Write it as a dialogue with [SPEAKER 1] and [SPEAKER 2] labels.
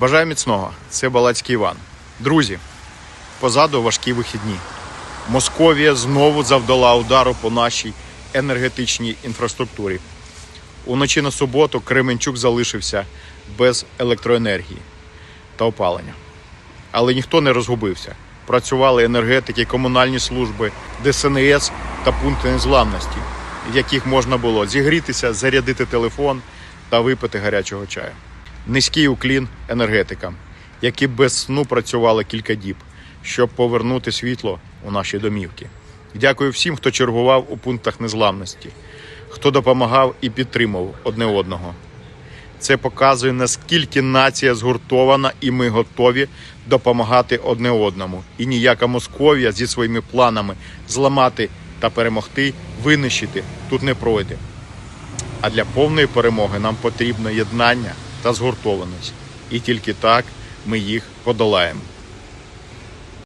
[SPEAKER 1] Бажаю міцного. Це Балацький Іван. Друзі, позаду важкі вихідні. Московія знову завдала удару по нашій енергетичній інфраструктурі. Уночі на суботу Кременчук залишився без електроенергії та опалення. Але ніхто не розгубився. Працювали енергетики, комунальні служби, ДСНС та пункти незламності, в яких можна було зігрітися, зарядити телефон та випити гарячого чаю. Низький уклін енергетикам, які без сну працювали кілька діб, щоб повернути світло у наші домівки. Дякую всім, хто чергував у пунктах незламності, хто допомагав і підтримував одне одного. Це показує, наскільки нація згуртована, і ми готові допомагати одне одному. І ніяка Московія зі своїми планами зламати та перемогти, винищити тут не пройде. А для повної перемоги нам потрібно єднання та згуртованість. І тільки так ми їх подолаємо.